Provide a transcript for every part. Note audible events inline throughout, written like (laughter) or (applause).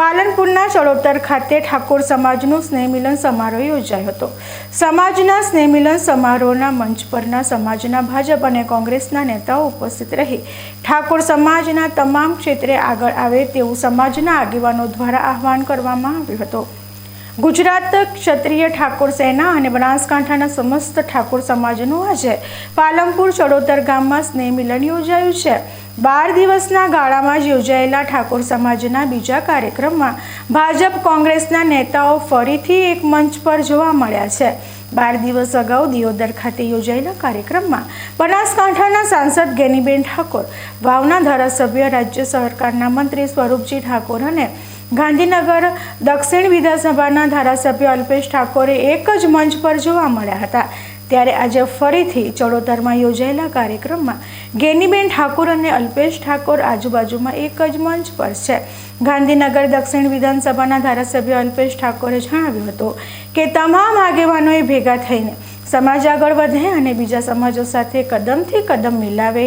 પાલનપુરના ચડોતર ખાતે ઠાકોર સમાજનું સ્નેહમિલન સમારોહ યોજાયો હતો. સમાજના સ્નેહમિલન સમારોહના મંચ પરના સમાજના ભાજપ અને કોંગ્રેસના નેતાઓ ઉપસ્થિત રહી. ઠાકોર સમાજના તમામ ક્ષેત્રે આગળ આવે તેવું સમાજના આગેવાનો દ્વારા આહવાન કરવામાં આવ્યું હતું. ગુજરાત ક્ષત્રિય ઠાકોર સેના અને બનાસકાંઠાના સમસ્ત ઠાકોર સમાજનું આજે પાલમપુર ચડોતર ગામમાં સ્નેહ મિલન યોજાયું છે. બાર દિવસના ગાળામાં જ યોજાયેલા ઠાકોર સમાજના બીજા કાર્યક્રમમાં ભાજપ કોંગ્રેસના નેતાઓ ફરીથી એક મંચ પર જોવા મળ્યા છે. બાર દિવસ અગાઉ દિયોદર ખાતે યોજાયેલા કાર્યક્રમમાં બનાસકાંઠાના સાંસદ ગેનીબેન ઠાકોર, વાવના ધારાસભ્ય રાજ્ય સરકારના મંત્રી સ્વરૂપજી ઠાકોર અને ગાંધીનગર દક્ષિણ વિધાનસભાના ધારાસભ્ય અલ્પેશ ઠાકોરે એક જ મંચ પર જોવા મળ્યા હતા. ત્યારે આજે ફરીથી ચડોતરમાં યોજાયેલા કાર્યક્રમમાં ગેનીબેન ઠાકોર અને અલ્પેશ ઠાકોર આજુબાજુમાં એક જ મંચ પર છે. ગાંધીનગર દક્ષિણ વિધાનસભાના ધારાસભ્ય અલ્પેશ ઠાકોરે જણાવ્યું હતું કે તમામ આગેવાનોએ ભેગા થઈને સમાજ આગળ વધે અને બીજા સમાજો સાથે કદમથી કદમ મિલાવે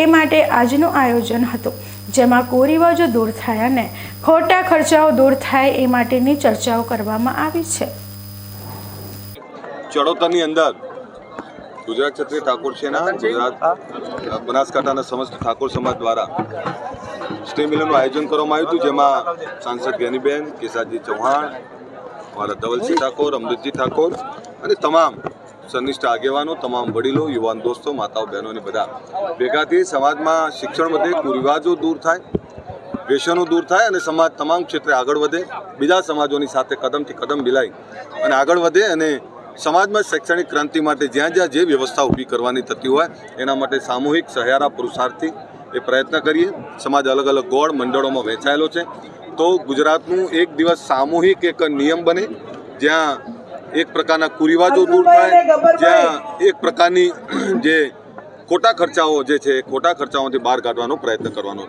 એ માટે આજનું આયોજન હતું. જેમાં કુરિવાજો દૂર થાય અને ખોટા ખર્ચાઓ દૂર થાય એ માટેની ચર્ચાઓ કરવામાં આવી છે. ચડોતરની અંદર ગુજરાત ક્ષત્રિય ઠાકોર સેના ગુજરાત બનાસકાંઠાના સમસ્ત ઠાકોર સમાજ દ્વારા સ્ટે મિલનનું આયોજન કરવામાં આવ્યું હતું જેમાં સાંસદ જ્ઞાનીબેન કેસાજી ચૌહાણ મારા ધવલસિંહ ઠાકોર અમૃતજી ઠાકોર અને તમામ સનિષ્ઠ આગેવાનો તમામ વડીલો યુવાન દોસ્તો માતાઓ બહેનોને બધા ભેગા થઈ સમાજમાં શિક્ષણ વધે કુરિવાજો દૂર થાય વ્યસનો દૂર થાય અને સમાજ તમામ ક્ષેત્રે આગળ વધે બીજા સમાજોની સાથે કદમથી કદમ મિલાઈ અને આગળ વધે અને સમાજમાં શૈક્ષણિક ક્રાંતિ માટે જ્યાં જ્યાં જે વ્યવસ્થા ઊભી કરવાની થતી હોય એના માટે સામૂહિક સહારા પુરુષાર્થથી એ પ્રયત્ન કરીએ. સમાજ અલગ અલગ ગોળ મંડળોમાં વહેંચાયેલો છે. તો ગુજરાતનું એક દિવસ સામૂહિક એક નિયમ બને જ્યાં એક પ્રકારના કુરિવાજો દૂર થાય જ્યાં એક પ્રકારની (clears throat) જે ખોટા ખર્ચાઓ જે છે ખોટા ખર્ચાઓથી બહાર કાઢવાનો પ્રયત્ન કરવાનો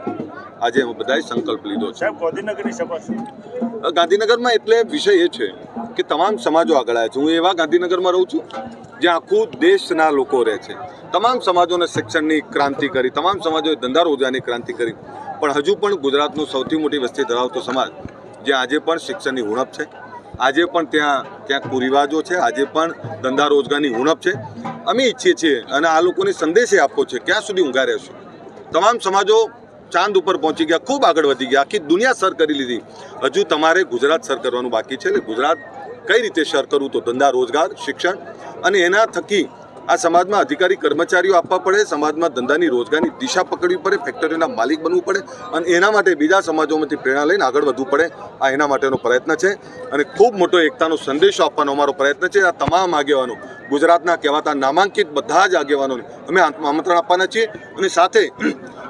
આજે અમે બધાએ સંકલ્પ લીધો છે. ગાંધીનગરની સભા છે ગાંધીનગરમાં એટલે વિષય એ છે કે તમામ સમાજો આગળ આવ્યા છે. હું એવા ગાંધીનગરમાં રહું છું, જ્યાં આખું દેશના લોકો રહે છે. તમામ સમાજોને શિક્ષણની ક્રાંતિ કરી, તમામ સમાજોએ ધંધા રોજગારની ક્રાંતિ કરી. પણ હજુ પણ ગુજરાતનું સૌથી મોટી વસ્તી ધરાવતો સમાજ, જ્યાં આજે પણ શિક્ષણની ઉણપ છે, આજે પણ ત્યાં ત્યાં કુરિવાજો છે, આજે પણ ધંધા રોજગારની ઉણપ છે. અમે ઈચ્છીએ છીએ અને આ લોકોને સંદેશ આપવો છે, ક્યાં સુધી ઊંઘા રહેશું? તમામ સમાજો ચાંદ ઉપર પહોંચી ગયા, ખૂબ આગળ વધી ગયા, આખી દુનિયા સર કરી લીધી. હજુ તમારે ગુજરાત સર કરવાનું બાકી છે, એટલે ગુજરાત કઈ રીતે શેર કરવું તો ધંધા, રોજગાર, શિક્ષણ અને એના થકી આ સમાજમાં અધિકારી, કર્મચારીઓ આપવા પડે, સમાજમાં ધંધાની રોજગારની દિશા પકડવી પડે, ફેક્ટરીના માલિક બનવું પડે અને એના માટે બીજા સમાજોમાંથી પ્રેરણા લઈને આગળ વધવું પડે. આ એના માટેનો પ્રયત્ન છે અને ખૂબ મોટો એકતાનો સંદેશો આપવાનો અમારો પ્રયત્ન છે. આ તમામ આગેવાનો, ગુજરાતના કહેવાતા નામાંકિત બધા જ આગેવાનોને અમે આમંત્રણ આપવાના છીએ અને સાથે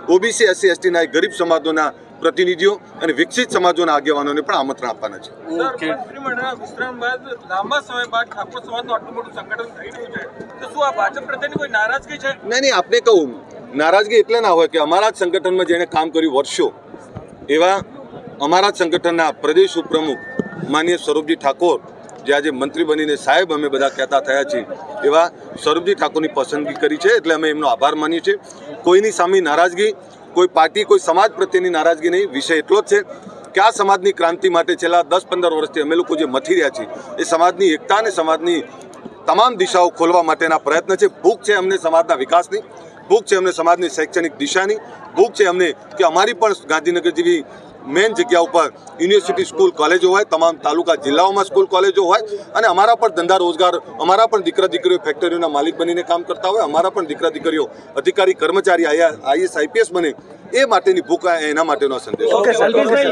ઓબીસી, એસસી, એસટીના ગરીબ સમાજોના પ્રતિનિધિઓ અને વિકસિત સમાજોના આગેવાનોને પણ આમંત્રણ આપવાના છે. ઓકે વિસ્તરણ બાદ લાંબા સમય બાદ ઠાકોર સમાજનું આટલું મોટું સંગઠન થઈ રહ્યું છે. તો શું આ ભાજપ પ્રત્યેની કોઈ નારાજગી છે? નહીં નહીં આપને કહું નારાજગી એટલે ના હોય કે અમારા જ સંગઠનમાં જેણે કામ કર્યું વર્ષો એવા અમારા જ સંગઠનના પ્રદેશ ઉપપ્રમુખ માનીય સ્વરૂપજી ઠાકોર જે આજે મંત્રી બનીને સાહેબ અમે બધા કહેતા થયા છીએ એવા સ્વરૂપજી ઠાકોરની પસંદગી કરી છે એટલે અમે એમનો આભાર માનીએ છીએ. કોઈની સામે નારાજગી કોઈ પાર્ટી, કોઈ સમાજ પ્રત્યેની નારાજગી નહીં. વિષય એટલો જ છે કે આ સમાજની ક્રાંતિ માટે છેલ્લા દસ પંદર વર્ષથી અમે લોકો જે મથી રહ્યા છીએ, એ સમાજની એકતા અને સમાજની તમામ દિશાઓ ખોલવા માટેના પ્રયત્ન છે. ભૂખ છે અમને સમાજના વિકાસની, ભૂખ છે અમને સમાજની શૈક્ષણિક દિશાની, ભૂખ છે અમને કે અમારી પણ ગાંધીનગર જેવી મેઇન જગ્યા ઉપર યુનિવર્સિટી સ્કૂલ કોલેજો હોય, તમામ તાલુકા જિલ્લાઓમાં સ્કૂલ કોલેજો હોય અને અમારા પણ ધંધા રોજગાર, અમારા પણ દીકરા દીકરીઓ ફેક્ટરીઓના માલિક બનીને કામ કરતા હોય, અમારા પણ દીકરા દીકરીઓ અધિકારી કર્મચારી આઈએસ આઈપીએસ બને એ માટેની ભૂખ એના માટેનો સંદેશ.